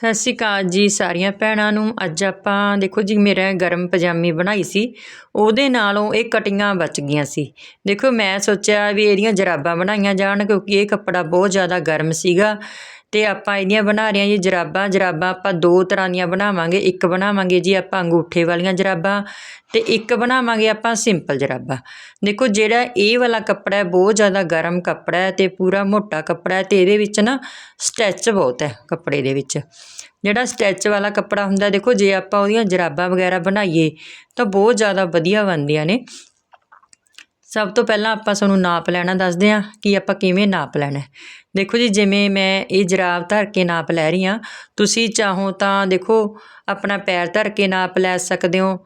ਸਤਿ ਸ਼੍ਰੀ ਅਕਾਲ ਜੀ ਸਾਰੀਆਂ ਭੈਣਾਂ ਨੂੰ। ਅੱਜ ਆਪਾਂ ਦੇਖੋ ਜੀ, ਮੇਰਾ ਗਰਮ ਪਜਾਮੀ ਬਣਾਈ ਸੀ। ਉਹਦੇ ਨਾਲੋਂ ਇਹ ਕਟਿੰਗਾਂ ਬਚ ਗਈਆਂ ਸੀ। ਦੇਖੋ, ਮੈਂ ਸੋਚਿਆ ਵੀ ਇਹਦੀਆਂ ਜਰਾਬਾਂ ਬਣਾਈਆਂ ਜਾਣ ਕਿਉਂਕਿ ਇਹ ਕੱਪੜਾ ਬਹੁਤ ਜ਼ਿਆਦਾ ਗਰਮ ਸੀਗਾ। ਅਤੇ ਆਪਾਂ ਇਹਦੀਆਂ ਬਣਾ ਰਹੇ ਹਾਂ ਜੀ ਜਰਾਬਾਂ ਜਰਾਬਾਂ ਆਪਾਂ ਦੋ ਤਰ੍ਹਾਂ ਦੀਆਂ ਬਣਾਵਾਂਗੇ, ਇੱਕ ਬਣਾਵਾਂਗੇ ਜੀ ਆਪਾਂ ਅੰਗੂਠੇ ਵਾਲੀਆਂ ਜਰਾਬਾਂ ਅਤੇ ਇੱਕ ਬਣਾਵਾਂਗੇ ਆਪਾਂ ਸਿੰਪਲ ਜਰਾਬਾਂ। ਦੇਖੋ ਜਿਹੜਾ ਇਹ ਵਾਲਾ ਕੱਪੜਾ ਹੈ, ਬਹੁਤ ਜ਼ਿਆਦਾ ਗਰਮ ਕੱਪੜਾ ਹੈ ਅਤੇ ਪੂਰਾ ਮੋਟਾ ਕੱਪੜਾ ਹੈ ਅਤੇ ਇਹਦੇ ਵਿੱਚ ਨਾ ਸਟੈਚ ਬਹੁਤ ਹੈ ਕੱਪੜੇ ਦੇ ਵਿੱਚ। ਜਿਹੜਾ ਸਟੈਚ ਵਾਲਾ ਕੱਪੜਾ ਹੁੰਦਾ, ਦੇਖੋ ਜੇ ਆਪਾਂ ਉਹਦੀਆਂ ਜਰਾਬਾਂ ਵਗੈਰਾ ਬਣਾਈਏ ਤਾਂ ਬਹੁਤ ਜ਼ਿਆਦਾ ਵਧੀਆ ਬਣਦੀਆਂ ਨੇ। ਸਭ ਤੋਂ ਪਹਿਲਾਂ ਆਪਾਂ ਤੁਹਾਨੂੰ ਨਾਪ ਲੈਣਾ ਦੱਸਦੇ ਹਾਂ ਕਿ ਆਪਾਂ ਕਿਵੇਂ ਨਾਪ ਲੈਣਾ ਦੇਖੋ ਜੀ, ਜਿਵੇਂ ਮੈਂ ਇਹ ਜਰਾਬ ਧਰ ਕੇ ਨਾਪ ਲੈ ਰਹੀ ਹਾਂ, ਤੁਸੀਂ ਚਾਹੋ ਤਾਂ ਦੇਖੋ, ਆਪਣਾ ਪੈਰ ਧਰ ਕੇ ਨਾਪ ਲੈ ਸਕਦੇ ਹੋ।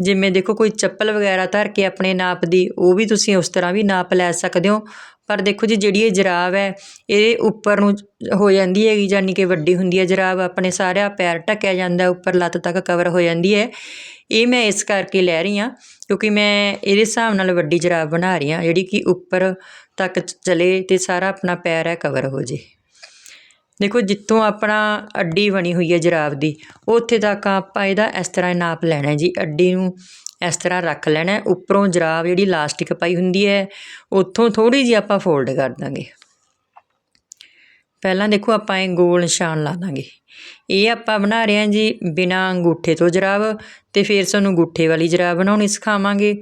ਜਿਵੇਂ ਦੇਖੋ, ਕੋਈ ਚੱਪਲ ਵਗੈਰਾ ਧਰ ਕੇ ਆਪਣੇ ਨਾਪ ਦੀ, ਉਹ ਵੀ ਤੁਸੀਂ ਉਸ ਤਰ੍ਹਾਂ ਵੀ ਨਾਪ ਲੈ ਸਕਦੇ ਹੋ। ਪਰ ਦੇਖੋ ਜੀ, ਜਿਹੜੀ ਇਹ ਜਰਾਬ ਹੈ, ਇਹ ਉੱਪਰ ਨੂੰ ਹੋ ਜਾਂਦੀ ਹੈਗੀ ਯਾਨੀ ਕਿ ਵੱਡੀ ਹੁੰਦੀ ਹੈ ਜਰਾਬ, ਆਪਣੇ ਸਾਰਾ ਪੈਰ ਢੱਕਿਆ ਜਾਂਦਾ, ਉੱਪਰ ਲੱਤ ਤੱਕ ਕਵਰ ਹੋ ਜਾਂਦੀ ਹੈ। ਇਹ ਮੈਂ ਇਸ ਕਰਕੇ ਲੈ ਰਹੀ ਹਾਂ, ਕਿਉਂਕਿ ਮੈਂ ਇਹਦੇ ਹਿਸਾਬ ਨਾਲ ਵੱਡੀ ਜਰਾਬ ਬਣਾ ਰਹੀ ਹਾਂ, ਜਿਹੜੀ ਕਿ ਉੱਪਰ ਤੱਕ ਚਲੇ ਤੇ ਸਾਰਾ ਆਪਣਾ ਪੈਰ ਹੈ ਕਵਰ ਹੋ ਜੇ। ਦੇਖੋ, ਜਿੱਥੋਂ ਆਪਣਾ ਅੱਡੀ ਬਣੀ ਹੋਈ ਹੈ ਜਰਾਬ ਦੀ, ਉੱਥੇ ਤੱਕ ਆਪਾਂ ਇਹਦਾ ਇਸ ਤਰ੍ਹਾਂ ਨਾਪ ਲੈਣਾ ਜੀ, ਅੱਡੀ ਨੂੰ ਇਸ ਤਰ੍ਹਾਂ ਰੱਖ ਲੈਣਾ ਉੱਪਰੋਂ ਜਰਾਬ ਜਿਹੜੀ ਲਾਸਟਿਕ ਪਾਈ ਹੁੰਦੀ ਹੈ, ਉੱਥੋਂ ਥੋੜ੍ਹੀ ਜਿਹੀ ਆਪਾਂ ਫੋਲਡ ਕਰ ਦਾਂਗੇ। ਪਹਿਲਾਂ ਦੇਖੋ ਆਪਾਂ ਇਹ ਗੋਲ ਨਿਸ਼ਾਨ ਲਾ ਦਾਂਗੇ। ਇਹ ਆਪਾਂ ਬਣਾ ਰਹੇ ਹਾਂ ਜੀ ਬਿਨਾ ਅੰਗੂਠੇ ਤੋਂ ਜਰਾਬ ਤੇ ਫਿਰ ਸਾਨੂੰ ਅੰਗੂਠੇ ਵਾਲੀ ਜਰਾਬ ਬਣਾਉਣੀ ਸਿਖਾਵਾਂਗੇ।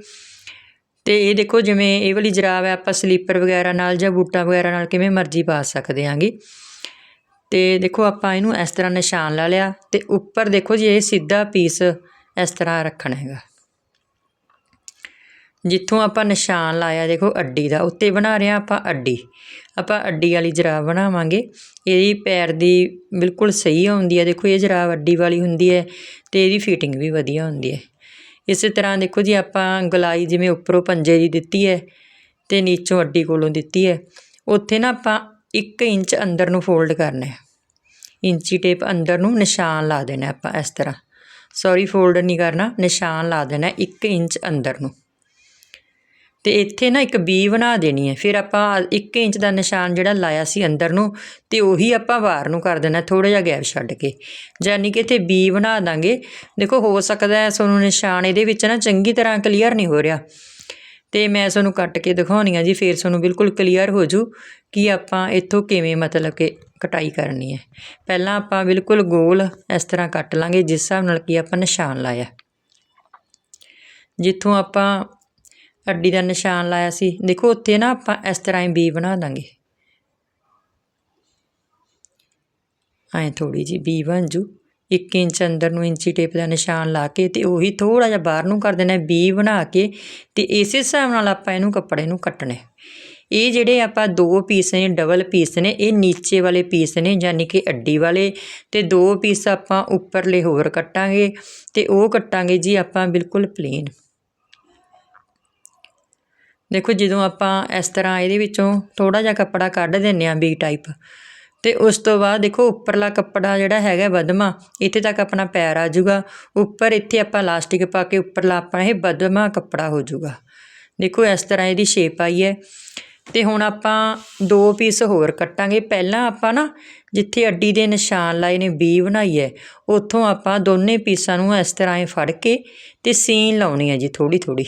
ਤੇ ਇਹ ਦੇਖੋ ਜਿਵੇਂ ਇਹ ਵਾਲੀ ਜਰਾਬ ਹੈ, ਆਪਾਂ ਸਲੀਪਰ ਵਗੈਰਾ ਨਾਲ ਜਾਂ ਬੂਟਾਂ ਵਗੈਰਾ ਨਾਲ ਕਿਵੇਂ ਮਰਜ਼ੀ ਪਾ ਸਕਦੇ ਆਂਗੇ ਤੇ ਦੇਖੋ ਆਪਾਂ ਇਹਨੂੰ ਇਸ ਤਰ੍ਹਾਂ ਨਿਸ਼ਾਨ ਲਾ ਲਿਆ ਤੇ ਉੱਪਰ ਦੇਖੋ ਜੀ ਇਹ ਸਿੱਧਾ ਪੀਸ ਇਸ ਤਰ੍ਹਾਂ ਰੱਖਣਾ ਹੈਗਾ। ਜਿੱਥੋਂ ਆਪਾਂ ਨਿਸ਼ਾਨ ਲਾਇਆ, ਦੇਖੋ ਅੱਡੀ ਦਾ, ਉੱਤੇ ਬਣਾ ਰਹੇ ਹਾਂ ਆਪਾਂ ਅੱਡੀ। ਆਪਾਂ ਅੱਡੀ ਵਾਲੀ ਜਰਾਬ ਬਣਾਵਾਂਗੇ। ਇਹਦੀ ਪੈਰ ਦੀ ਬਿਲਕੁਲ ਸਹੀ ਆਉਂਦੀ ਹੈ। ਦੇਖੋ, ਇਹ ਜਰਾਬ ਅੱਡੀ ਵਾਲੀ ਹੁੰਦੀ ਹੈ ਤੇ ਇਹਦੀ ਫਿਟਿੰਗ ਵੀ ਵਧੀਆ ਹੁੰਦੀ ਹੈ। ਇਸੇ ਤਰ੍ਹਾਂ ਦੇਖੋ ਜੀ, ਆਪਾਂ ਗਲਾਈ ਜਿਵੇਂ ਉੱਪਰੋਂ ਪੰਜੇ ਦੀ ਦਿੱਤੀ ਹੈ ਤੇ ਨੀਚੋਂ ਅੱਡੀ ਕੋਲੋਂ ਦਿੱਤੀ ਹੈ। ਉੱਥੇ ਨਾ ਆਪਾਂ 1 ਇੰਚ ਅੰਦਰ ਨੂੰ ਫੋਲਡ ਕਰਨਾ ਹੈ। ਇੰਚੀ ਟੇਪ ਅੰਦਰ ਨੂੰ ਨਿਸ਼ਾਨ ਲਾ ਦੇਣਾ ਆਪਾਂ ਇਸ ਤਰ੍ਹਾਂ। ਸੌਰੀ ਫੋਲਡ ਨਹੀਂ ਕਰਨਾ, ਨਿਸ਼ਾਨ ਲਾ ਦੇਣਾ 1 ਇੰਚ ਅੰਦਰ ਨੂੰ। ਤੇ ਇੱਥੇ ਨਾ ਇੱਕ ਬੀ ਬਣਾ ਦੇਣੀ ਹੈ। ਫਿਰ ਆਪਾਂ 1 ਇੰਚ ਦਾ ਨਿਸ਼ਾਨ ਜਿਹੜਾ ਲਾਇਆ ਸੀ ਅੰਦਰ ਨੂੰ, ਤੇ ਉਹੀ ਆਪਾਂ ਬਾਹਰ ਨੂੰ ਕਰ ਦੇਣਾ ਥੋੜਾ ਜਿਹਾ ਗੈਪ ਛੱਡ ਕੇ। ਯਾਨੀ ਕਿ ਇੱਥੇ ਬੀ ਬਣਾ ਦਾਂਗੇ। ਦੇਖੋ, ਹੋ ਸਕਦਾ ਹੈ ਤੁਹਾਨੂੰ ਨਿਸ਼ਾਨ ਇਹਦੇ ਵਿੱਚ ਨਾ ਚੰਗੀ ਤਰ੍ਹਾਂ ਕਲੀਅਰ ਨਹੀਂ ਹੋ ਰਿਹਾ। ਤੇ ਮੈਂ ਤੁਹਾਨੂੰ ਕੱਟ ਕੇ ਦਿਖਾਉਣੀ ਆ ਜੀ, ਫਿਰ ਤੁਹਾਨੂੰ ਬਿਲਕੁਲ ਕਲੀਅਰ ਹੋ ਜੂ ਕਿ ਆਪਾਂ ਇੱਥੋਂ ਕਿਵੇਂ ਮਤਲਬ ਕਿ ਕਟਾਈ ਕਰਨੀ ਹੈ। ਪਹਿਲਾਂ ਆਪਾਂ ਬਿਲਕੁਲ ਗੋਲ ਇਸ ਤਰ੍ਹਾਂ ਕੱਟ ਲਾਂਗੇ, ਜਿਸ ਹਿਸਾਬ ਨਾਲ ਕਿ ਆਪਾਂ ਨਿਸ਼ਾਨ ਲਾਇਆ। ਜਿੱਥੋਂ ਆਪਾਂ ਅੱਡੀ ਦਾ ਨਿਸ਼ਾਨ ਲਾਇਆ ਸੀ। ਦੇਖੋ, ਉੱਥੇ ਨਾ ਆਪਾਂ ਇਸ ਤਰ੍ਹਾਂ ਹੀ ਬੀ ਬਣਾ ਦਾਂਗੇ। ਐਂ ਥੋੜੀ ਜੀ ਬੀ ਬਣ ਜੂ। 1 ਇੰਚ ਅੰਦਰ ਨੂੰ ਇੰਚੀ ਟੇਪ ਦਾ ਨਿਸ਼ਾਨ ਲਾ ਕੇ ਤੇ ਉਹੀ ਥੋੜਾ ਜਿਹਾ ਬਾਹਰ ਨੂੰ ਕਰ ਦੇਣਾ ਬੀ ਬਣਾ ਕੇ ਤੇ ਇਸੇ ਹਿਸਾਬ ਨਾਲ ਆਪਾਂ ਇਹਨੂੰ ਕੱਪੜੇ ਨੂੰ ਕੱਟਣਾ ਇਹ ਜਿਹੜੇ ਆਪਾਂ ਦੋ ਪੀਸ ਨੇ ਡਬਲ ਪੀਸ ਨੇ, ਇਹ ਨੀਚੇ ਵਾਲੇ ਪੀਸ ਨੇ ਯਾਨੀ ਕਿ ਅੱਡੀ ਵਾਲੇ ਤੇ ਦੋ ਪੀਸ ਆਪਾਂ ਉੱਪਰਲੇ ਹੋਰ ਕੱਟਾਂਗੇ ਤੇ ਉਹ ਕੱਟਾਂਗੇ ਜੀ ਆਪਾਂ ਬਿਲਕੁਲ ਪਲੇਨ ਦੇਖੋ ਜਦੋਂ ਆਪਾਂ ਇਸ ਤਰ੍ਹਾਂ ਇਹਦੇ ਵਿੱਚੋਂ ਥੋੜਾ ਜਿਹਾ ਕੱਪੜਾ ਕੱਢ ਦਿੰਨੇ ਆ ਬੀ ਟਾਈਪ ਤੇ ਉਸ ਤੋਂ ਬਾਅਦ ਦੇਖੋ ਉੱਪਰਲਾ ਕੱਪੜਾ ਜਿਹੜਾ ਹੈਗਾ ਬਦਮਾ, ਇੱਥੇ ਤੱਕ ਆਪਣਾ ਪੈਰ ਆ ਜਾਊਗਾ, ਉੱਪਰ ਇੱਥੇ ਆਪਾਂ ਲਾਸਟਿਕ ਪਾ ਕੇ ਉੱਪਰਲਾ ਆਪਾਂ ਇਹ ਬਦਮਾ ਕੱਪੜਾ ਹੋ ਜਾਊਗਾ। ਦੇਖੋ ਇਸ ਤਰ੍ਹਾਂ ਇਹਦੀ ਸ਼ੇਪ ਆਈ ਹੈ। ਤੇ ਹੁਣ ਆਪਾਂ ਦੋ ਪੀਸ ਹੋਰ ਕੱਟਾਂਗੇ। ਪਹਿਲਾਂ ਆਪਾਂ ਨਾ ਜਿੱਥੇ ਅੱਡੀ ਦੇ ਨਿਸ਼ਾਨ ਲਾਏ ਨੇ ਬੀ ਬਣਾਈ ਹੈ, ਉੱਥੋਂ ਆਪਾਂ ਦੋਨੇ ਪੀਸਾਂ ਨੂੰ ਇਸ ਤਰ੍ਹਾਂ ਹੀ ਫੜ ਕੇ ਤੇ ਸੀਨ ਲਾਉਣੀ ਹੈ ਜੀ ਥੋੜੀ ਥੋੜੀ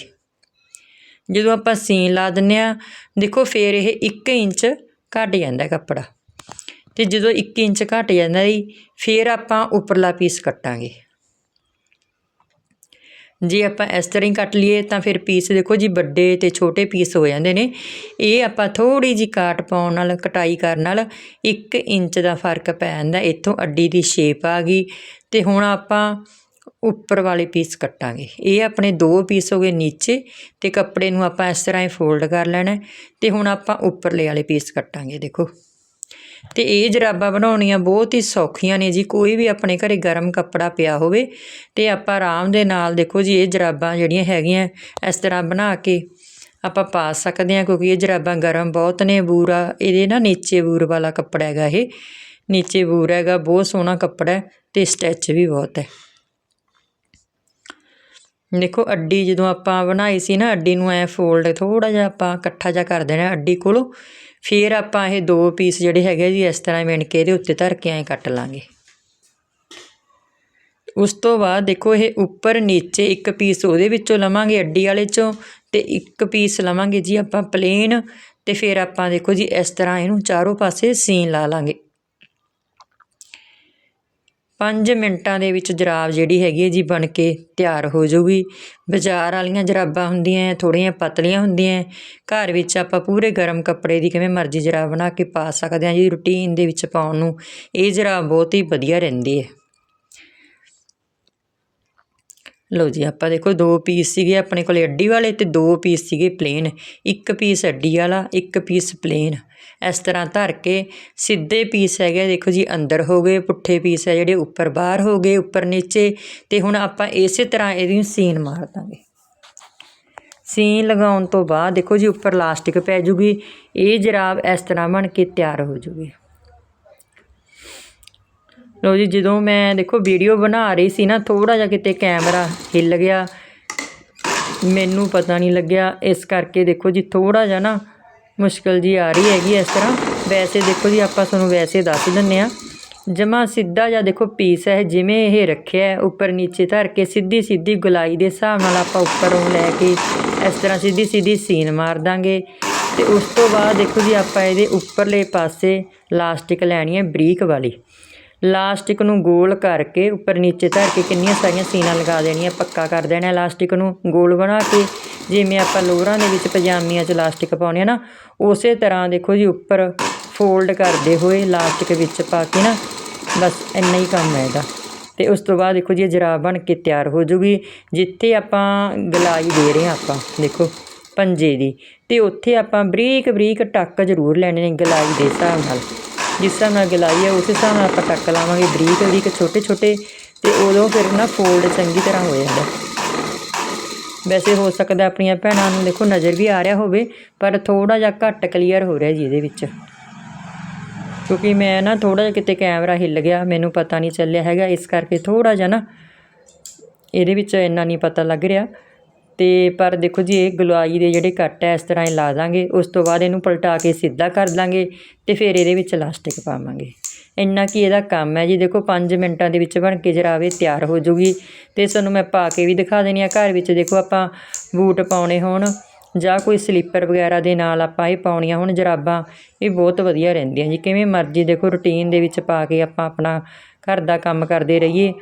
ਜਦੋਂ ਆਪਾਂ ਸੀਨ ਲਾ ਦਿੰਨੇ ਆ ਦੇਖੋ ਫੇਰ ਇਹ 1 ਇੰਚ ਘਟ ਜਾਂਦਾ ਕੱਪੜਾ। ਤੇ ਜਦੋਂ 1 ਇੰਚ ਘਟ ਜਾਂਦਾ ਜੀ, ਫੇਰ ਆਪਾਂ ਉੱਪਰਲਾ ਪੀਸ ਕੱਟਾਂਗੇ। ਜੇ ਆਪਾਂ ਇਸ ਤਰ੍ਹਾਂ ਹੀ ਕੱਟ ਲਈਏ, ਤਾਂ ਫਿਰ ਪੀਸ ਦੇਖੋ ਜੀ ਵੱਡੇ ਤੇ ਛੋਟੇ ਪੀਸ ਹੋ ਜਾਂਦੇ ਨੇ। ਇਹ ਆਪਾਂ ਥੋੜੀ ਜੀ ਕਾਟ ਪਾਉਣ ਨਾਲ, ਕਟਾਈ ਕਰਨ ਨਾਲ 1 ਇੰਚ ਦਾ ਫ਼ਰਕ ਪੈ ਜਾਂਦਾ, ਇੱਥੋਂ ਅੱਡੀ ਦੀ ਸ਼ੇਪ ਆ ਗਈ। ਤੇ ਹੁਣ ਆਪਾਂ ਉੱਪਰ ਵਾਲੇ ਪੀਸ ਕੱਟਾਂਗੇ। ਇਹ ਆਪਣੇ ਦੋ ਪੀਸ ਹੋ ਗਏ ਨੀਚੇ ਤੇ ਕੱਪੜੇ ਨੂੰ ਆਪਾਂ ਇਸ ਤਰ੍ਹਾਂ ਹੀ ਫੋਲਡ ਕਰ ਲੈਣਾ ਤੇ ਹੁਣ ਆਪਾਂ ਉੱਪਰਲੇ ਵਾਲੇ ਪੀਸ ਕੱਟਾਂਗੇ, ਦੇਖੋ। ਤੇ ਇਹ ਜਰਾਬਾਂ ਬਣਾਉਣੀਆਂ ਬਹੁਤ ਹੀ ਸੌਖੀਆਂ ਨੇ ਜੀ। ਕੋਈ ਵੀ ਆਪਣੇ ਘਰੇ ਗਰਮ ਕੱਪੜਾ ਪਿਆ ਹੋਵੇ ਤੇ ਆਪਾਂ ਆਰਾਮ ਦੇ ਨਾਲ ਦੇਖੋ ਜੀ, ਇਹ ਜਰਾਬਾਂ ਜਿਹੜੀਆਂ ਹੈਗੀਆਂ ਇਸ ਤਰ੍ਹਾਂ ਬਣਾ ਕੇ ਆਪਾਂ ਪਾ ਸਕਦੇ ਹਾਂ ਕਿਉਂਕਿ ਇਹ ਜਰਾਬਾਂ ਗਰਮ ਬਹੁਤ ਨੇ। ਬੂਰਾ, ਇਹਦੇ ਨਾ ਨੀਚੇ ਬੂਰ ਵਾਲਾ ਕੱਪੜਾ ਹੈਗਾ ਇਹ। ਨੀਚੇ ਬੂਰ ਹੈਗਾ, ਬਹੁਤ ਸੋਹਣਾ ਕੱਪੜਾ ਹੈ ਤੇ ਸਟਿਚ ਵੀ ਬਹੁਤ ਹੈ। ਦੇਖੋ ਅੱਡੀ ਜਦੋਂ ਆਪਾਂ ਬਣਾਈ ਸੀ ਨਾ, ਅੱਡੀ ਨੂੰ ਐ ਫੋਲਡ ਥੋੜਾ ਜਿਹਾ ਆਪਾਂ ਇਕੱਠਾ ਜਿਹਾ ਕਰ ਦੇਣਾ ਅੱਡੀ ਕੋਲੋਂ। ਫਿਰ ਆਪਾਂ ਇਹ ਦੋ ਪੀਸ ਜਿਹੜੇ ਹੈਗੇ ਜੀ, ਇਸ ਤਰ੍ਹਾਂ ਮਿਣ ਕੇ ਇਹਦੇ ਉੱਤੇ ਧਰ ਕੇ ਐ ਕੱਟ ਲਾਂਗੇ। ਉਸ ਤੋਂ ਬਾਅਦ ਦੇਖੋ ਇਹ ਉੱਪਰ ਨੀਚੇ ਇੱਕ ਪੀਸ ਉਹਦੇ ਵਿੱਚੋਂ ਲਵਾਂਗੇ ਅੱਡੀ ਵਾਲੇ ਚੋਂ ਤੇ ਇੱਕ ਪੀਸ ਲਵਾਂਗੇ ਜੀ ਆਪਾਂ ਪਲੇਨ ਤੇ ਫਿਰ ਆਪਾਂ ਦੇਖੋ ਜੀ, ਇਸ ਤਰ੍ਹਾਂ ਇਹਨੂੰ ਚਾਰੋਂ ਪਾਸੇ ਸੀਨ ਲਾ ਲਾਂਗੇ। ਪੰਜ ਮਿੰਟਾਂ ਦੇ ਵਿੱਚ ਜਰਾਬ ਜਿਹੜੀ ਹੈਗੀ ਹੈ ਜੀ ਬਣ ਕੇ ਤਿਆਰ ਹੋ ਜਾਊਗੀ। ਬਾਜ਼ਾਰ ਵਾਲੀਆਂ ਜਰਾਬਾਂ ਹੁੰਦੀਆਂ ਥੋੜ੍ਹੀਆਂ ਪਤਲੀਆਂ ਹੁੰਦੀਆਂ ਘਰ ਵਿੱਚ ਆਪਾਂ ਪੂਰੇ ਗਰਮ ਕੱਪੜੇ ਦੀ ਕਿਵੇਂ ਮਰਜ਼ੀ ਜਰਾਬ ਬਣਾ ਕੇ ਪਾ ਸਕਦੇ ਹਾਂ ਜੀ, ਰੂਟੀਨ ਦੇ ਵਿੱਚ ਪਾਉਣ ਨੂੰ। ਇਹ ਜਰਾਬ ਬਹੁਤ ਹੀ ਵਧੀਆ ਰਹਿੰਦੀ ਹੈ। ਲਓ ਜੀ, ਆਪਾਂ ਦੇਖੋ ਦੋ ਪੀਸ ਸੀਗੇ ਆਪਣੇ ਕੋਲੇ ਅੱਡੀ ਵਾਲੇ ਤੇ ਦੋ ਪੀਸ ਸੀਗੇ ਪਲੇਨ ਇੱਕ ਪੀਸ ਅੱਡੀ ਵਾਲਾ, ਇੱਕ ਪੀਸ ਪਲੇਨ ਇਸ ਤਰ੍ਹਾਂ ਧਰ ਕੇ ਸਿੱਧੇ ਪੀਸ ਹੈਗੇ ਦੇਖੋ ਜੀ, ਅੰਦਰ ਹੋ ਗਏ, ਪੁੱਠੇ ਪੀਸ ਹੈ ਜਿਹੜੇ, ਉੱਪਰ ਬਾਹਰ ਹੋ ਗਏ, ਉੱਪਰ ਨੀਚੇ। ਤੇ ਹੁਣ ਆਪਾਂ ਇਸੇ ਤਰ੍ਹਾਂ ਇਹਦੀ ਸੀਨ ਮਾਰ ਦਾਂਗੇ। ਸੀਨ ਲਗਾਉਣ ਤੋਂ ਬਾਅਦ ਦੇਖੋ ਜੀ, ਉੱਪਰ ਲਾਸਟਿਕ ਪੈ ਜੂਗੀ। ਇਹ ਜਰਾਬ ਇਸ ਤਰ੍ਹਾਂ ਬਣ ਕੇ ਤਿਆਰ ਹੋ ਜੂਗੀ। ਲੋ ਜੀ, ਜਦੋਂ ਮੈਂ ਦੇਖੋ ਵੀਡੀਓ ਬਣਾ ਰਹੀ ਸੀ ਨਾ ਥੋੜਾ ਜਿਹਾ ਕਿਤੇ ਕੈਮਰਾ ਹਿੱਲ ਗਿਆ। ਮੈਨੂੰ ਪਤਾ ਨਹੀਂ ਲੱਗਿਆ। ਇਸ ਕਰਕੇ ਦੇਖੋ ਜੀ ਥੋੜਾ ਜਿਹਾ ਨਾ ਮੁਸ਼ਕਲ ਜੀ ਆ ਰਹੀ ਹੈਗੀ ਇਸ ਤਰ੍ਹਾਂ। ਵੈਸੇ ਦੇਖੋ ਜੀ, ਆਪਾਂ ਤੁਹਾਨੂੰ ਵੈਸੇ ਦੱਸ ਦਿੰਨੇ ਆ ਜਮਾ ਸਿੱਧਾ ਜਿਹਾ ਦੇਖੋ ਪੀਸ ਹੈ, ਜਿਵੇਂ ਇਹ ਰੱਖਿਆ ਉੱਪਰ ਨੀਚੇ ਧਰ ਕੇ ਸਿੱਧੀ ਸਿੱਧੀ ਗੁਲਾਈ ਦੇ ਹਿਸਾਬ ਨਾਲ ਆਪਾਂ ਉੱਪਰੋਂ ਲੈ ਕੇ ਇਸ ਤਰ੍ਹਾਂ ਸਿੱਧੀ ਸਿੱਧੀ ਸੀਨ ਮਾਰ ਦਾਂਗੇ। ਤੇ ਉਸ ਤੋਂ ਬਾਅਦ ਦੇਖੋ ਜੀ, ਆਪਾਂ ਇਹਦੇ ਉੱਪਰਲੇ ਪਾਸੇ ਲਾਸਟਿਕ ਲੈਣੀ ਹੈ ਬਰੀਕ ਵਾਲੀ। ਲਾਸਟਿਕ ਨੂੰ ਗੋਲ ਕਰਕੇ ਉੱਪਰ ਨੀਚੇ ਧਰ ਕੇ ਕਿੰਨੀਆਂ ਸਾਰੀਆਂ ਸੀਨਾਂ ਲਗਾ ਦੇਣੀਆਂ, ਪੱਕਾ ਕਰ ਦੇਣਾ ਲਾਸਟਿਕ ਨੂੰ, ਗੋਲ ਬਣਾ ਕੇ। ਜਿਵੇਂ ਆਪਾਂ ਲੋਰਾਂ ਦੇ ਵਿੱਚ ਪਜਾਮੀਆਂ 'ਚ ਲਾਸਟਿਕ ਪਾਉਂਦੇ ਆ ਨਾ, ਉਸੇ ਤਰ੍ਹਾਂ ਦੇਖੋ ਜੀ ਉੱਪਰ ਫੋਲਡ ਕਰਦੇ ਹੋਏ ਲਾਸਟਿਕ ਵਿੱਚ ਪਾ ਕੇ ਨਾ, ਬਸ ਇੰਨਾ ਹੀ ਕੰਮ ਹੈ ਇਹਦਾ। ਤੇ ਉਸ ਤੋਂ ਬਾਅਦ ਦੇਖੋ ਜੀ ਜਰਾਬ ਬਣ ਕੇ ਤਿਆਰ ਹੋ ਜੂਗੀ, ਜਿੱਥੇ ਆਪਾਂ ਗਲਾਈ ਦੇ ਰਹੇ ਹਾਂ ਆਪਾਂ, ਦੇਖੋ ਪੰਜੇ ਦੀ। ਤੇ ਉੱਥੇ ਆਪਾਂ ਬਰੀਕ ਬਰੀਕ ਟੱਕ ਜ਼ਰੂਰ ਲੈਣੇ ਨੇ ਗਲਾਈ ਦੇ ਹਿਸਾਬ ਨਾਲ। ਜਿਸ ਹਿਸਾਬ ਨਾਲ ਗਲਾਈ ਹੈ ਉਸ ਹਿਸਾਬ ਨਾਲ ਆਪਾਂ ਟੱਕ ਲਾਵਾਂਗੇ ਬਰੀਕ ਬਰੀਕ, ਛੋਟੇ ਛੋਟੇ ਤੇ ਉਦੋਂ ਫਿਰ ਨਾ ਫੋਲਡ ਚੰਗੀ ਤਰ੍ਹਾਂ ਹੋ ਜਾਂਦਾ। ਵੈਸੇ ਹੋ ਸਕਦਾ ਆਪਣੀਆਂ ਭੈਣਾਂ ਨੂੰ ਦੇਖੋ ਨਜ਼ਰ ਵੀ ਆ ਰਿਹਾ ਹੋਵੇ, ਪਰ ਥੋੜਾ ਜਿਹਾ ਘੱਟ ਕਲੀਅਰ ਹੋ ਰਿਹਾ ਜੀ ਇਹਦੇ ਵਿੱਚ। ਕਿਉਂਕਿ ਮੈਂ ਨਾ ਥੋੜਾ ਜਿਹਾ ਕਿਤੇ ਕੈਮਰਾ ਹਿੱਲ ਗਿਆ, ਮੈਨੂੰ ਪਤਾ ਨਹੀਂ ਚੱਲਿਆ ਹੈਗਾ, ਇਸ ਕਰਕੇ ਥੋੜਾ ਜਿਹਾ ਨਾ ਇਹਦੇ ਵਿੱਚ ਇੰਨਾ ਨਹੀਂ ਪਤਾ ਲੱਗ ਰਿਹਾ। ਤੇ ਪਰ ਦੇਖੋ ਜੀ, ਇਹ ਗਲਾਈ ਦੇ ਜਿਹੜੇ ਕੱਟ ਹੈ, ਇਸ ਤਰ੍ਹਾਂ ਹੀ ਲਾ ਦਾਂਗੇ। ਉਸ ਤੋਂ ਬਾਅਦ ਇਹਨੂੰ ਪਲਟਾ ਕੇ ਸਿੱਧਾ ਕਰ ਦਾਂਗੇ ਤੇ ਫਿਰ ਇਹਦੇ ਵਿੱਚ ਇਲਾਸਟਿਕ ਪਾਵਾਂਗੇ। ਇੰਨਾ ਕੀ ਇਹਦਾ ਕੰਮ ਹੈ ਜੀ? ਦੇਖੋ 5 ਮਿੰਟਾਂ ਦੇ ਵਿੱਚ ਬਣ ਕੇ ਜਰਾਵੇ ਤਿਆਰ ਹੋ ਜੂਗੀ। ਤੇ ਤੁਹਾਨੂੰ ਮੈਂ ਪਾ ਕੇ ਵੀ ਦਿਖਾ ਦੇਣੀ ਆ। ਘਰ ਵਿੱਚ ਦੇਖੋ, ਆਪਾਂ ਬੂਟ ਪਾਉਣੇ ਹੋਣ ਜਾਂ ਕੋਈ ਸਲੀਪਰ ਵਗੈਰਾ ਦੇ ਨਾਲ ਆਪਾਂ ਇਹ ਪਾਉਣੀਆਂ ਹੁਣ ਜਰਾਬਾਂ, ਇਹ ਬਹੁਤ ਵਧੀਆ ਰਹਿੰਦੀਆਂ ਜੀ। ਕਿਵੇਂ ਮਰਜ਼ੀ ਦੇਖੋ ਰੁਟੀਨ ਦੇ ਵਿੱਚ ਪਾ ਕੇ ਆਪਾਂ ਆਪਣਾ ਘਰ ਦਾ ਕੰਮ ਕਰਦੇ ਰਹੀਏ,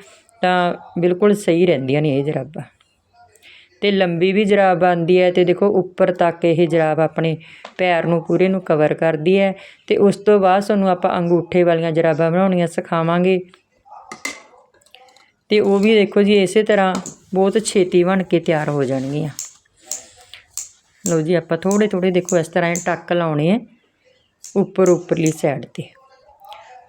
ਤਾਂ ਬਿਲਕੁਲ ਸਹੀ ਰਹਿੰਦੀਆਂ ਨੇ ਇਹ ਜਰਾਬਾਂ। ਅਤੇ ਲੰਬੀ ਵੀ ਜਰਾਬ ਆਉਂਦੀ ਹੈ ਅਤੇ ਦੇਖੋ ਉੱਪਰ ਤੱਕ ਇਹ ਜਰਾਬ ਆਪਣੇ ਪੈਰ ਨੂੰ ਪੂਰੇ ਨੂੰ ਕਵਰ ਕਰਦੀ ਹੈ ਅਤੇ ਉਸ ਤੋਂ ਬਾਅਦ ਸਾਨੂੰ ਆਪਾਂ ਅੰਗੂਠੇ ਵਾਲੀਆਂ ਜਰਾਬਾਂ ਬਣਾਉਣੀਆਂ ਸਿਖਾਵਾਂਗੇ। ਅਤੇ ਉਹ ਵੀ ਦੇਖੋ ਜੀ ਇਸੇ ਤਰ੍ਹਾਂ ਬਹੁਤ ਛੇਤੀ ਬਣ ਕੇ ਤਿਆਰ ਹੋ ਜਾਣਗੀਆਂ। ਲਓ ਜੀ ਆਪਾਂ ਥੋੜੇ ਥੋੜੇ ਦੇਖੋ ਇਸ ਤਰ੍ਹਾਂ ਟੱਕ ਲਾਉਣੇ ਹੈ ਉੱਪਰ ਉੱਪਰਲੀ ਸਾਈਡ ਤੇ।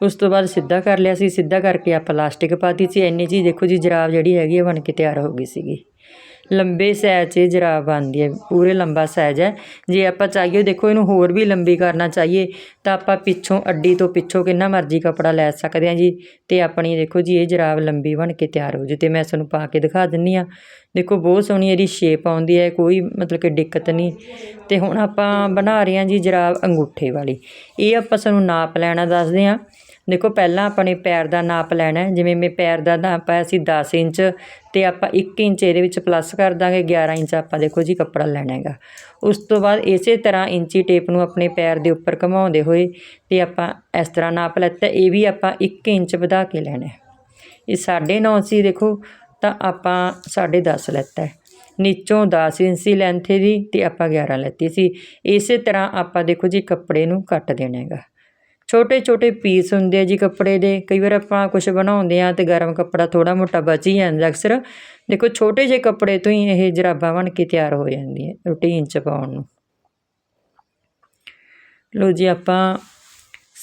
ਉਸ ਤੋਂ ਬਾਅਦ ਸਿੱਧਾ ਕਰ ਲਿਆ ਸੀ, ਸਿੱਧਾ ਕਰਕੇ ਆਪਾਂ ਪਲਾਸਟਿਕ ਪਾਤੀ ਸੀ, ਇੰਨੀ ਚੀਜ਼ ਦੇਖੋ ਜੀ ਜਰਾਬ ਜਿਹੜੀ ਹੈਗੀ ਹੈ ਬਣ ਕੇ ਤਿਆਰ ਹੋ ਗਈ ਸੀਗੀ। ਲੰਬੇ ਸੈਜ 'ਚ ਇਹ ਜਰਾਬ ਆਉਂਦੀ ਹੈ, ਪੂਰੇ ਲੰਬਾ ਸੈਜ ਹੈ। ਜੇ ਆਪਾਂ ਚਾਹੀਏ, ਦੇਖੋ ਇਹਨੂੰ ਹੋਰ ਵੀ ਲੰਬੀ ਕਰਨਾ ਚਾਹੀਏ, ਤਾਂ ਆਪਾਂ ਪਿੱਛੋਂ ਅੱਡੀ ਤੋਂ ਪਿੱਛੋਂ ਕਿੰਨਾ ਮਰਜ਼ੀ ਕੱਪੜਾ ਲੈ ਸਕਦੇ ਹਾਂ ਜੀ। ਤੇ ਆਪਣੀ ਦੇਖੋ ਜੀ, ਇਹ ਜਰਾਬ ਲੰਬੀ ਬਣ ਕੇ ਤਿਆਰ ਹੋ ਜੇ। ਤੇ ਮੈਂ ਤੁਹਾਨੂੰ ਪਾ ਕੇ ਦਿਖਾ ਦਿੰਨੀ ਆ ਦੇਖੋ ਬਹੁਤ ਸੋਹਣੀ ਇਹਦੀ ਸ਼ੇਪ ਆਉਂਦੀ ਹੈ, ਕੋਈ ਮਤਲਬ ਕਿ ਦਿੱਕਤ ਨਹੀਂ। ਤੇ ਹੁਣ ਆਪਾਂ ਬਣਾ ਰਹੇ ਹਾਂ ਜੀ ਜਰਾਬ ਅੰਗੂਠੇ ਵਾਲੀ। ਇਹ ਆਪਾਂ ਸਾਨੂੰ ਨਾਪ ਲੈਣਾ ਦੱਸਦੇ ਹਾਂ। ਦੇਖੋ, ਪਹਿਲਾਂ ਆਪਣੇ ਪੈਰ ਦਾ ਨਾਪ ਲੈਣਾ ਜਿਵੇਂ ਮੈਂ ਪੈਰ ਦਾ ਨਾਪ ਹੈ ਅਸੀਂ 10 ਇੰਚ ਤੇ ਆਪਾਂ 1 ਇੰਚ ਇਹਦੇ ਵਿੱਚ ਪਲੱਸ ਕਰ ਦਾਂਗੇ 11 ਇੰਚ ਆਪਾਂ ਦੇਖੋ ਜੀ ਕੱਪੜਾ ਲੈਣਾ ਹੈਗਾ। ਉਸ ਤੋਂ ਬਾਅਦ ਇਸੇ ਤਰ੍ਹਾਂ ਇੰਚੀ ਟੇਪ ਨੂੰ ਆਪਣੇ ਪੈਰ ਦੇ ਉੱਪਰ ਘਮਾਉਂਦੇ ਹੋਏ ਤੇ ਆਪਾਂ ਇਸ ਤਰ੍ਹਾਂ ਨਾਪ ਲੈਤਾ। ਇਹ ਵੀ ਆਪਾਂ 1 ਇੰਚ ਵਧਾ ਕੇ ਲੈਣਾ ਹੈ। ਇਹ 9.5 ਸੀ, ਦੇਖੋ, ਤਾਂ ਆਪਾਂ 10.5 ਲੈਤਾ ਹੈ। ਨੀਚੋਂ 10 ਇੰਚ ਸੀ ਲੈਂਥ ਦੀ ਤੇ ਆਪਾਂ 11 ਲੈਤੀ ਸੀ। ਇਸੇ ਤਰ੍ਹਾਂ ਆਪਾਂ ਦੇਖੋ ਜੀ ਕੱਪੜੇ ਨੂੰ ਕੱਟ ਦੇਣਾ ਹੈਗਾ। ਛੋਟੇ ਛੋਟੇ ਪੀਸ ਹੁੰਦੇ ਆ ਜੀ ਕੱਪੜੇ ਦੇ। ਕਈ ਵਾਰ ਆਪਾਂ ਕੁਝ ਬਣਾਉਂਦੇ ਆ ਤੇ ਗਰਮ ਕੱਪੜਾ ਥੋੜਾ ਮੋਟਾ ਬਚ ਹੀ ਜਾਂਦਾ ਅਕਸਰ। ਦੇਖੋ, ਛੋਟੇ ਜਿਹੇ ਕੱਪੜੇ ਤੋਂ ਹੀ ਇਹ ਜਰਾਬਾਂ ਬਣ ਕੇ ਤਿਆਰ ਹੋ ਜਾਂਦੀਆਂ ਰੂਟੀਨ ਚ ਪਾਉਣ ਨੂੰ। ਲੋ ਜੀ, ਆਪਾਂ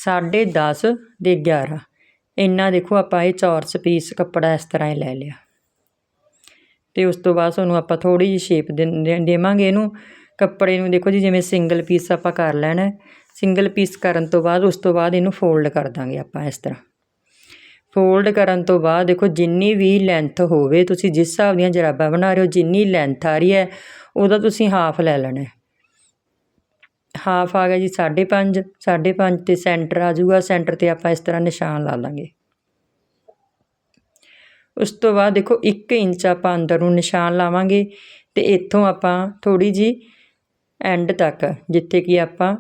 10.5 ਦੇ 11 ਇੰਨਾ ਦੇਖੋ, ਆਪਾਂ ਇਹ ਚੌਰਸ ਪੀਸ ਕੱਪੜਾ ਇਸ ਤਰ੍ਹਾਂ ਹੀ ਲੈ ਲਿਆ। ਤੇ ਉਸ ਤੋਂ ਬਾਅਦ ਤੁਹਾਨੂੰ ਆਪਾਂ ਥੋੜੀ ਜਿਹੀ ਸ਼ੇਪ ਦੇਵਾਂਗੇ ਇਹਨੂੰ। ਕੱਪੜੇ ਨੂੰ ਦੇਖੋ ਜੀ, ਜਿਵੇਂ ਸਿੰਗਲ ਪੀਸ ਆਪਾਂ ਕਰ ਲੈਣਾ ਸਿੰਗਲ ਪੀਸ ਕਰਨ ਤੋਂ ਬਾਅਦ, ਉਸ ਤੋਂ ਬਾਅਦ ਇਹਨੂੰ ਫੋਲਡ ਕਰ ਦਾਂਗੇ ਆਪਾਂ ਇਸ ਤਰ੍ਹਾਂ। ਫੋਲਡ ਕਰਨ ਤੋਂ ਬਾਅਦ ਦੇਖੋ, ਜਿੰਨੀ ਵੀ ਲੈਂਥ ਹੋਵੇ, ਤੁਸੀਂ ਜਿਸ ਹਿਸਾਬ ਦੀਆਂ ਜਰਾਬਾਂ ਬਣਾ ਰਹੇ ਹੋ, ਜਿੰਨੀ ਲੈਂਥ ਆ ਰਹੀ ਹੈ, ਉਹਦਾ ਤੁਸੀਂ ਹਾਫ ਲੈ ਲੈਣਾ ਹਾਫ ਆ ਗਿਆ ਜੀ 5.5 5.5 ਤੇ ਸੈਂਟਰ ਆ ਜਾਊਗਾ ਸੈਂਟਰ ਤੇ ਆਪਾਂ ਇਸ ਤਰ੍ਹਾਂ ਨਿਸ਼ਾਨ ਲਾ ਲਾਂਗੇ। ਉਸ ਤੋਂ ਬਾਅਦ ਦੇਖੋ 1 ਇੰਚ ਆਪਾਂ ਅੰਦਰ ਨੂੰ ਨਿਸ਼ਾਨ ਲਾਵਾਂਗੇ ਤੇ ਇੱਥੋਂ ਆਪਾਂ ਥੋੜੀ ਜੀ ਐਂਡ ਤੱਕ, ਜਿੱਥੇ ਕਿ ਆਪਾਂ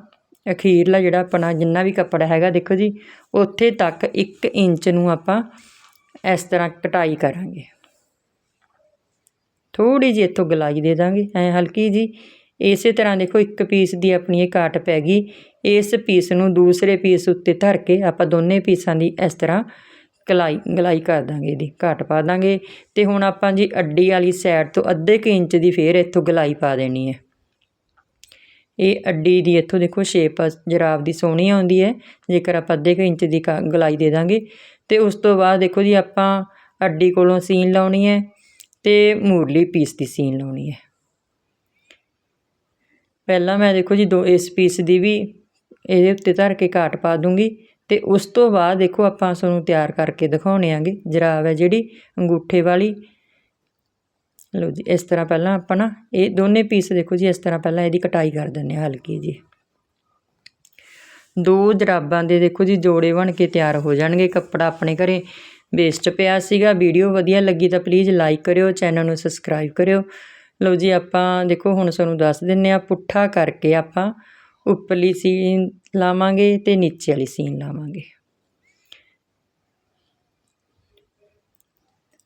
ਅਖੀਰਲਾ ਜਿਹੜਾ ਆਪਣਾ ਜਿੰਨਾ ਵੀ ਕੱਪੜਾ ਹੈਗਾ, ਦੇਖੋ ਜੀ, ਉੱਥੇ ਤੱਕ 1 ਇੰਚ ਨੂੰ ਆਪਾਂ ਇਸ ਤਰ੍ਹਾਂ ਕਟਾਈ ਕਰਾਂਗੇ। ਥੋੜੀ ਜਿਹੀ ਇੱਥੋਂ ਗਲਾਈ ਦੇ ਦਾਂਗੇ। ਐ ਹਲਕੀ ਜੀ, ਇਸੇ ਤਰ੍ਹਾਂ ਦੇਖੋ, ਇੱਕ ਪੀਸ ਦੀ ਆਪਣੀ ਇਹ ਕਾਟ ਪੈ ਗਈ। ਇਸ ਪੀਸ ਨੂੰ ਦੂਸਰੇ ਪੀਸ ਉੱਤੇ ਧਰ ਕੇ ਆਪਾਂ ਦੋਨੇ ਪੀਸਾਂ ਦੀ ਇਸ ਤਰ੍ਹਾਂ ਗਲਾਈ ਗਲਾਈ ਕਰ ਦਾਂਗੇ ਇਹਦੀ, ਘਾਟ ਪਾ ਦਾਂਗੇ। ਤੇ ਹੁਣ ਆਪਾਂ ਜੀ ਅੱਡੀ ਵਾਲੀ ਸਾਈਡ ਤੋਂ ਅੱਧੇ ਕੁ ਇੰਚ ਦੀ ਫੇਰ ਇੱਥੋਂ ਗਲਾਈ ਪਾ ਦੇਣੀ ਹੈ। ਇਹ ਅੱਡੀ ਦੀ ਇੱਥੋਂ ਦੇਖੋ ਸ਼ੇਪ ਜਰਾਬ ਦੀ ਸੋਹਣੀ ਆਉਂਦੀ ਹੈ, ਜੇਕਰ ਆਪਾਂ ਅੱਧੇ ਕੁ ਇੰਚ ਦੀ ਕ- ਗਲਾਈ ਦੇ ਦਾਂਗੇ। ਤੇ ਉਸ ਤੋਂ ਬਾਅਦ ਦੇਖੋ ਜੀ ਆਪਾਂ ਅੱਡੀ ਕੋਲੋਂ ਸੀਨ ਲਾਉਣੀ ਹੈ ਤੇ ਮੂਰਲੀ ਪੀਸ ਦੀ ਸੀਨ ਲਾਉਣੀ ਹੈ। ਪਹਿਲਾਂ ਮੈਂ ਦੇਖੋ ਜੀ ਦੋ, ਇਸ ਪੀਸ ਦੀ ਵੀ ਇਹਦੇ ਉੱਤੇ ਧਰ ਕੇ ਕਾਟ ਪਾ ਦੂੰਗੀ ਤੇ ਉਸ ਤੋਂ ਬਾਅਦ ਦੇਖੋ ਆਪਾਂ ਤੁਹਾਨੂੰ ਤਿਆਰ ਕਰਕੇ ਦਿਖਾਉਣੇ ਆਂਗੇ। ਜਰਾਬ ਹੈ ਜਿਹੜੀ, ਅੰਗੂਠੇ ਵਾਲੀ ਲਓ ਜੀ, ਇਸ ਤਰ੍ਹਾਂ ਪਹਿਲਾਂ ਆਪਾਂ ਨਾ, ਇਹ ਦੋਨੇ ਪੀਸ ਦੇਖੋ ਜੀ, ਇਸ ਤਰ੍ਹਾਂ ਪਹਿਲਾਂ ਇਹਦੀ ਕਟਾਈ ਕਰ ਦਿੰਦੇ ਹਾਂ ਹਲਕੀ ਜੀ। ਦੋ ਜਰਾਬਾਂ ਦੇ ਦੇਖੋ ਜੀ, ਜੋੜੇ ਬਣ ਕੇ ਤਿਆਰ ਹੋ ਜਾਣਗੇ। ਕੱਪੜਾ ਆਪਣੇ ਘਰੇ ਵੇਸਟ ਪਿਆ ਸੀਗਾ। ਵੀਡੀਓ ਵਧੀਆ ਲੱਗੀ ਤਾਂ ਪਲੀਜ਼ ਲਾਈਕ ਕਰਿਓ ਚੈਨਲ ਨੂੰ ਸਬਸਕ੍ਰਾਈਬ ਕਰਿਓ। ਲਓ ਜੀ, ਆਪਾਂ ਦੇਖੋ, ਹੁਣ ਤੁਹਾਨੂੰ ਦੱਸ ਦਿੰਨੇ ਆ ਪੁੱਠਾ ਕਰਕੇ ਆਪਾਂ ਉੱਪਰਲੀ ਸੀਨ ਲਾਵਾਂਗੇ ਤੇ ਨੀਚੇ ਵਾਲੀ ਸੀਨ ਲਾਵਾਂਗੇ।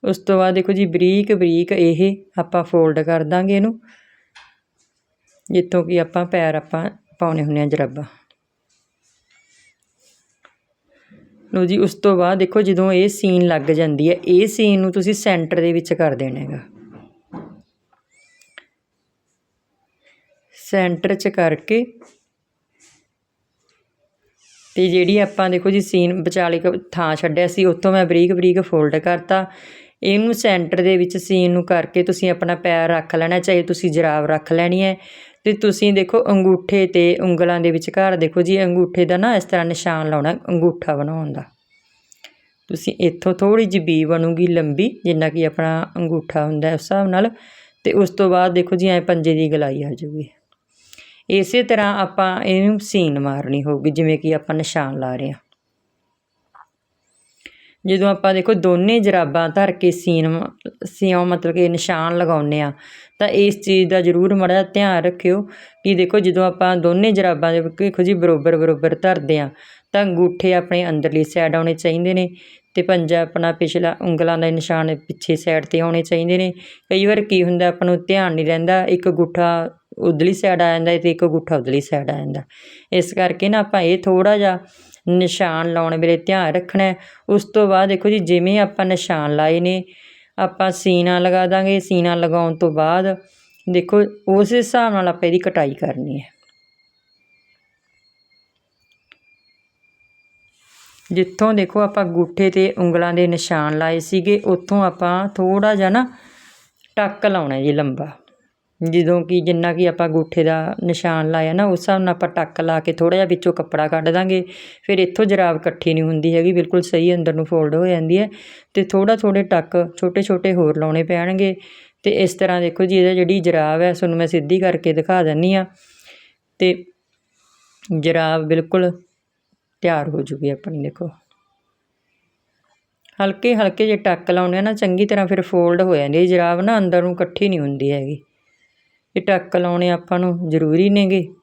ਉਸ ਤੋਂ ਬਾਅਦ ਦੇਖੋ ਜੀ, ਬਰੀਕ ਬਰੀਕ ਇਹ ਆਪਾਂ ਫੋਲਡ ਕਰ ਦਾਂਗੇ ਇਹਨੂੰ, ਜਿੱਥੋਂ ਕਿ ਆਪਾਂ ਪੈਰ ਆਪਾਂ ਪਾਉਣੇ ਹੁੰਦੇ ਆ ਜਰਾਬਾਂ। ਲਓ ਜੀ, ਉਸ ਤੋਂ ਬਾਅਦ ਦੇਖੋ ਜਦੋਂ ਇਹ ਸੀਨ ਲੱਗ ਜਾਂਦੀ ਹੈ, ਇਹ ਸੀਨ ਨੂੰ ਤੁਸੀਂ ਸੈਂਟਰ ਦੇ ਵਿੱਚ ਕਰ ਦੇਣਾ ਹੈਗਾ। ਸੈਂਟਰ 'ਚ ਕਰਕੇ ਤੇ ਜਿਹੜੀ ਆਪਾਂ ਦੇਖੋ ਜੀ, ਸੀਨ ਵਿਚਾਲੇ ਥਾਂ ਛੱਡਿਆ ਸੀ, ਉੱਥੋਂ ਮੈਂ ਬਰੀਕ ਬਰੀਕ ਫੋਲਡ ਕਰਤਾ। ਇਹਨੂੰ ਸੈਂਟਰ ਦੇ ਵਿੱਚ ਸੀਨ ਨੂੰ ਕਰਕੇ ਤੁਸੀਂ ਆਪਣਾ ਪੈਰ ਰੱਖ ਲੈਣਾ, ਚਾਹੇ ਤੁਸੀਂ ਜਰਾਬ ਰੱਖ ਲੈਣੀ ਹੈ। ਤੇ ਤੁਸੀਂ ਦੇਖੋ ਅੰਗੂਠੇ ਤੇ ਉਂਗਲਾਂ ਦੇ ਵਿਚਕਾਰ ਦੇਖੋ ਜੀ, ਅੰਗੂਠੇ ਦਾ ਨਾ ਇਸ ਤਰ੍ਹਾਂ ਨਿਸ਼ਾਨ ਲਾਉਣਾ, ਅੰਗੂਠਾ ਬਣਾਉਣ ਦਾ। ਤੁਸੀਂ ਇੱਥੋਂ ਥੋੜੀ ਜਿਹੀ ਬੀ ਬਣੂਗੀ ਲੰਬੀ, ਜਿੰਨਾ ਕਿ ਆਪਣਾ ਅੰਗੂਠਾ ਹੁੰਦਾ ਉਸ ਹਿਸਾਬ ਨਾਲ। ਤੇ ਉਸ ਤੋਂ ਬਾਅਦ ਦੇਖੋ ਜੀ, ਐ ਪੰਜੇ ਦੀ ਗਲਾਈ ਆ ਜੂਗੀ ਇਸੇ ਤਰ੍ਹਾਂ ਆਪਾਂ ਇਹਨੂੰ ਸੀਨ ਮਾਰਨੀ ਹੋਊਗੀ, ਜਿਵੇਂ ਕਿ ਆਪਾਂ ਨਿਸ਼ਾਨ ਲਾ ਰਹੇ ਹਾਂ। ਜਦੋਂ ਆਪਾਂ ਦੇਖੋ ਦੋਨੇ ਜਰਾਬਾਂ ਧਰ ਕੇ ਸੀਨ ਸਿਉਂ ਮਤਲਬ ਕਿ ਨਿਸ਼ਾਨ ਲਗਾਉਂਦੇ ਆ ਤਾਂ ਇਸ ਚੀਜ਼ ਦਾ ਜ਼ਰੂਰ ਮਾੜਾ ਜਿਹਾ ਧਿਆਨ ਰੱਖਿਓ ਕਿ ਦੇਖੋ ਜਦੋਂ ਆਪਾਂ ਦੋਨੇ ਜਰਾਬਾਂ ਦੇ ਦੇਖੋ ਜੀ ਬਰੋਬਰ ਬਰੋਬਰ ਧਰਦੇ ਆ ਤਾਂ ਅੰਗੂਠੇ ਆਪਣੇ ਅੰਦਰਲੀ ਸਾਈਡ ਆਉਣੇ ਚਾਹੀਦੇ ਨੇ ਤੇ ਪੰਜਾ ਆਪਣਾ ਪਿਛਲਾ ਉਂਗਲਾਂ ਦਾ ਨਿਸ਼ਾਨ ਪਿੱਛੇ ਸਾਈਡ ਤੇ ਆਉਣੇ ਚਾਹੀਦੇ ਨੇ। ਕਈ ਵਾਰ ਕੀ ਹੁੰਦਾ ਆਪਾਂ ਨੂੰ ਧਿਆਨ ਨਹੀਂ ਰਹਿੰਦਾ, ਇੱਕ ਅੰਗੂਠਾ ਉਧਰਲੀ ਸਾਈਡ ਆ ਜਾਂਦਾ ਤੇ ਇੱਕ ਅੰਗੂਠਾ ਉਧਰਲੀ ਸਾਈਡ ਆ ਜਾਂਦਾ। ਇਸ ਕਰਕੇ ਨਾ ਆਪਾਂ ਇਹ ਥੋੜਾ ਜਿਹਾ ਨਿਸ਼ਾਨ ਲਾਉਣ ਵੇਲੇ ਧਿਆਨ ਰੱਖਣਾ ਉਸ ਤੋਂ ਬਾਅਦ ਦੇਖੋ ਜੀ, ਜਿਵੇਂ ਆਪਾਂ ਨਿਸ਼ਾਨ ਲਾਏ ਨੇ, ਆਪਾਂ ਸੀਨਾ ਲਗਾ ਦਾਂਗੇ। ਸੀਨਾ ਲਗਾਉਣ ਤੋਂ ਬਾਅਦ ਦੇਖੋ, ਉਸ ਹਿਸਾਬ ਨਾਲ ਆਪਾਂ ਇਹਦੀ ਕਟਾਈ ਕਰਨੀ ਹੈ। ਜਿੱਥੋਂ ਦੇਖੋ ਆਪਾਂ ਗੂਠੇ ਤੇ ਉਂਗਲਾਂ ਦੇ ਨਿਸ਼ਾਨ ਲਾਏ ਸੀਗੇ, ਉੱਥੋਂ ਆਪਾਂ ਥੋੜਾ ਜਿਹਾ ਨਾ ਟੱਕ ਲਾਉਣਾ ਜੀ ਲੰਬਾ। ਜਦੋਂ ਕਿ ਜਿੰਨਾ ਕਿ ਆਪਾਂ ਅੰਗੂਠੇ ਦਾ ਨਿਸ਼ਾਨ ਲਾਇਆ ਨਾ, ਉਸ ਹਿਸਾਬ ਨਾਲ ਆਪਾਂ ਟੱਕ ਲਾ ਕੇ ਥੋੜ੍ਹਾ ਜਿਹਾ ਵਿੱਚੋਂ ਕੱਪੜਾ ਕੱਢ ਦਾਂਗੇ। ਫਿਰ ਇੱਥੋਂ ਜਰਾਬ ਇਕੱਠੀ ਨਹੀਂ ਹੁੰਦੀ ਹੈਗੀ, ਬਿਲਕੁਲ ਸਹੀ ਅੰਦਰ ਨੂੰ ਫੋਲਡ ਹੋ ਜਾਂਦੀ ਹੈ ਅਤੇ ਥੋੜ੍ਹਾ ਥੋੜ੍ਹੇ ਟੱਕ ਛੋਟੇ ਛੋਟੇ ਹੋਰ ਲਾਉਣੇ ਪੈਣਗੇ। ਅਤੇ ਇਸ ਤਰ੍ਹਾਂ ਦੇਖੋ ਜੀ, ਇਹਦਾ ਜਿਹੜੀ ਜਰਾਬ ਹੈ ਤੁਹਾਨੂੰ ਮੈਂ ਸਿੱਧੀ ਕਰਕੇ ਦਿਖਾ ਦਿੰਨੀ ਆ ਅਤੇ ਜਰਾਬ ਬਿਲਕੁਲ ਤਿਆਰ ਹੋ ਜੂਗੀ ਆਪਣੀ, ਦੇਖੋ। ਹਲਕੇ ਹਲਕੇ ਜੇ ਟੱਕ ਲਾਉਣੇ ਆ ਨਾ, ਚੰਗੀ ਤਰ੍ਹਾਂ ਫਿਰ ਫੋਲਡ ਹੋ ਜਾਂਦੀ ਹੈ। ਜਰਾਬ ਨਾ ਅੰਦਰ ਨੂੰ ਇਕੱਠੀ ਨਹੀਂ ਹੁੰਦੀ ਹੈਗੀ। ਇਹ ਟੱਕ ਲਾਉਣੇ ਆਪਾਂ ਨੂੰ ਜ਼ਰੂਰੀ ਨੇਗੇ।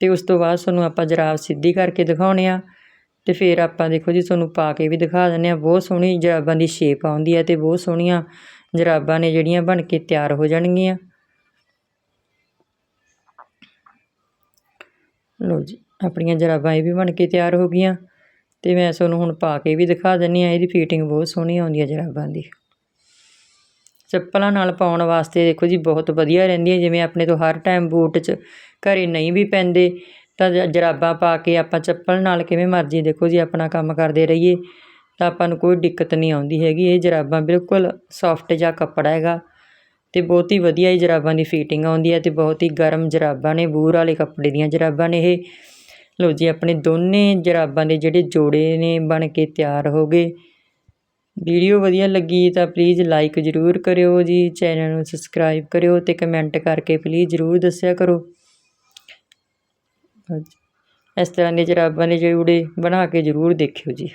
ਤੇ ਉਸ ਤੋਂ ਬਾਅਦ ਤੁਹਾਨੂੰ ਆਪਾਂ ਜਰਾਬ ਸਿੱਧੀ ਕਰਕੇ ਦਿਖਾਉਣੇ ਆ। ਤੇ ਫਿਰ ਆਪਾਂ ਦੇਖੋ ਜੀ, ਤੁਹਾਨੂੰ ਪਾ ਕੇ ਵੀ ਦਿਖਾ ਦਿੰਦੇ ਆ। ਬਹੁਤ ਸੋਹਣੀ ਜਰਾਬਾਂ ਦੀ ਸ਼ੇਪ ਆਉਂਦੀ ਹੈ ਤੇ ਬਹੁਤ ਸੋਹਣੀਆਂ ਜਰਾਬਾਂ ਨੇ ਜਿਹੜੀਆਂ ਬਣ ਕੇ ਤਿਆਰ ਹੋ ਜਾਣਗੀਆਂ। ਲਓ ਜੀ, ਆਪਣੀਆਂ ਜਰਾਬਾਂ ਇਹ ਵੀ ਬਣ ਕੇ ਤਿਆਰ ਹੋ ਗਈਆਂ। ਤੇ ਮੈਂ ਤੁਹਾਨੂੰ ਹੁਣ ਪਾ ਕੇ ਵੀ ਦਿਖਾ ਦਿੰਨੀ ਆ। ਇਹਦੀ ਫਿਟਿੰਗ ਬਹੁਤ ਸੋਹਣੀ ਆਉਂਦੀ ਹੈ ਜਰਾਬਾਂ ਦੀ। ਚੱਪਲਾਂ ਨਾਲ ਪਾਉਣ ਵਾਸਤੇ ਦੇਖੋ ਜੀ ਬਹੁਤ ਵਧੀਆ ਰਹਿੰਦੀਆਂ, ਜਿਵੇਂ ਆਪਣੇ ਤੋਂ ਹਰ ਟਾਈਮ ਬੂਟ 'ਚ ਘਰੇ ਨਹੀਂ ਵੀ ਪੈਂਦੇ, ਤਾਂ ਜ- ਜਰਾਬਾਂ ਪਾ ਕੇ ਆਪਾਂ ਚੱਪਲ ਨਾਲ ਕਿਵੇਂ ਮਰਜ਼ੀ ਦੇਖੋ ਜੀ ਆਪਣਾ ਕੰਮ ਕਰਦੇ ਰਹੀਏ, ਤਾਂ ਆਪਾਂ ਨੂੰ ਕੋਈ ਦਿੱਕਤ ਨਹੀਂ ਆਉਂਦੀ ਹੈਗੀ। ਇਹ ਜਰਾਬਾਂ ਬਿਲਕੁਲ ਸੌਫਟ ਜਿਹਾ ਕੱਪੜਾ ਹੈਗਾ ਅਤੇ ਬਹੁਤ ਹੀ ਵਧੀਆ ਇਹ ਜਰਾਬਾਂ ਦੀ ਫਿਟਿੰਗ ਆਉਂਦੀ ਹੈ ਅਤੇ ਬਹੁਤ ਹੀ ਗਰਮ ਜਰਾਬਾਂ ਨੇ, ਬੂਰ ਵਾਲੇ ਕੱਪੜੇ ਦੀਆਂ ਜਰਾਬਾਂ ਨੇ ਇਹ। ਲਓ ਜੀ, ਆਪਣੇ ਦੋਨੇ ਜਰਾਬਾਂ ਦੇ ਜਿਹੜੇ ਜੋੜੇ ਨੇ ਬਣ ਕੇ ਤਿਆਰ ਹੋ ਗਏ। ਵੀਡੀਓ ਵਧੀਆ ਲੱਗੀ ਤਾਂ ਪਲੀਜ਼ ਲਾਈਕ ਜ਼ਰੂਰ ਕਰਿਓ ਜੀ ਚੈਨਲ ਨੂੰ ਸਬਸਕ੍ਰਾਈਬ ਕਰਿਓ ਅਤੇ ਕਮੈਂਟ ਕਰਕੇ ਪਲੀਜ਼ ਜ਼ਰੂਰ ਦੱਸਿਆ ਕਰੋ। ਇਸ ਤਰ੍ਹਾਂ ਦੇ ਜਰਾਬਾਂ ਦੇ ਜੂੜੇ ਬਣਾ ਕੇ ਜ਼ਰੂਰ ਦੇਖਿਓ ਜੀ।